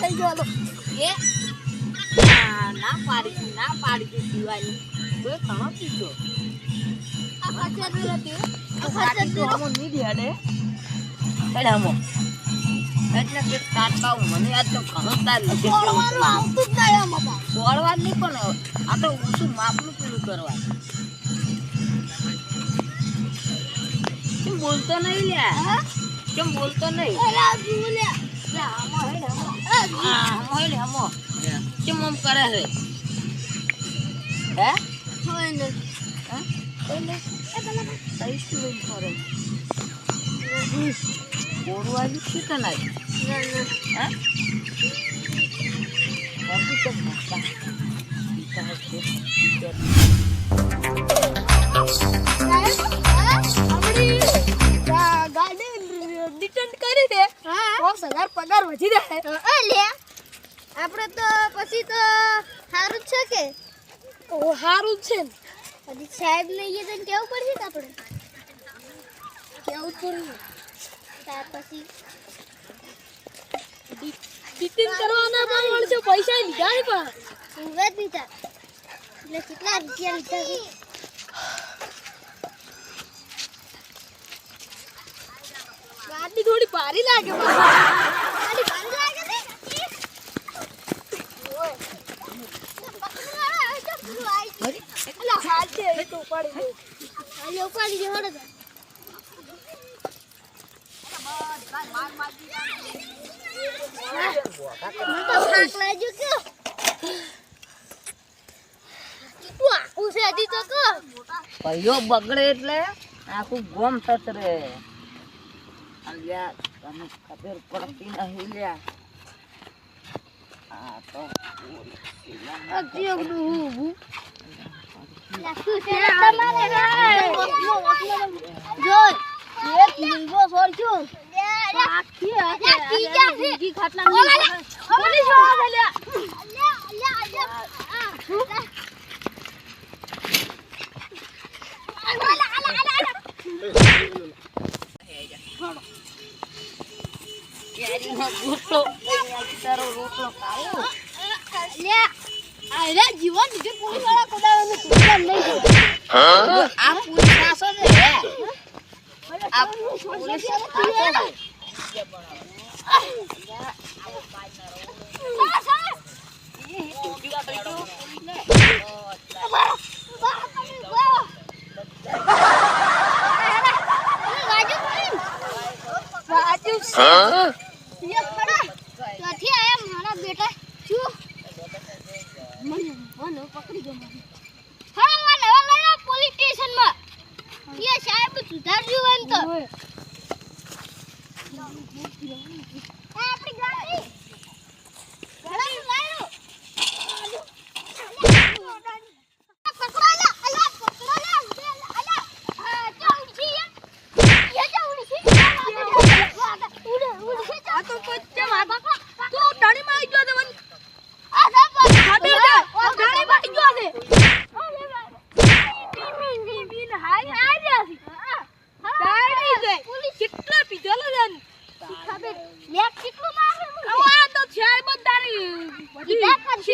બીજો લો એ? ના પાડી દી ના પાડી દી દિવાળી તો ઘણો પીધો આ ખાચર નો હતી આ ખાચર તો નો ની દેડે દે આમાં. એટલે કે કાટકાઓ મને આજ તો ઘણો તાર લખે બોલવાનું આવતું જ નહીં આમાં બોલવાનું નહીં પણ આ તો ઓછું માપનું પેલું કરવા બોલતો નહીં લ્યા? કેમ બોલતો નહીં અરે આ જુઓ લે. લે, આમાં હેડ, આમાં. આ જુઓ. હા હમો લે હમો કેમ આમ કરે છે હે હવે ને. હે? એ પેલા કઈ શું કરે કરી દે. હજાર પગાર વધી જાય આપણે તો પછી તો સારું જ છે કે? સારું જ છે ને. હજી સાહેબ ને એ તો કેવું પડશે ને આપણે? કેવું પડશે ત્યાર પછી ટિફિન કરવાના પણ મળશે પૈસા લીધા પણ. એટલે કેટલા રૂપિયા લીધા ગાડી થોડી ભારી લાગે ગાડી ભારી લાગે ને? તો બગડે એટલે આખું ગોમ તતરે અલ્યા તને ખબર પડતી નહીં લ્યા. આ તો એકલું ઊભું. જો એક લીંબો સોરજો આખી આખી ખાટલા પોલીસવાળા લ્યા કેરીનો ગોટલો ખાવો જીવન બીજું પોલીસવાળા કોદાવાનું તુફાન નહીં જોવે. આ પૂરી ખાસો છે હે આ પોલીસ ખાસો છે સુધારજો એમ તો. આપણી ગાડી.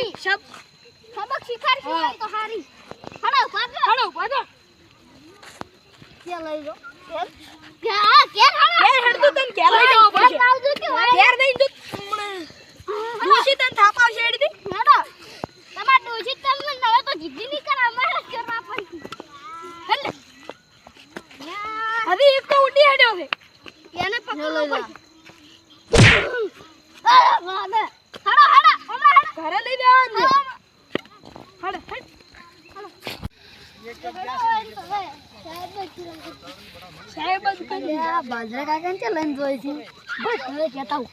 બધા કરશી સબક શીખાડશી તો હારી. હડો ભાગો. હડો ભાગો. કે લઈ કેર ક્યા બંધ કરી આ બાજરા કાકા ને લઈને જોઈ છે બસ હવે કહેતા હું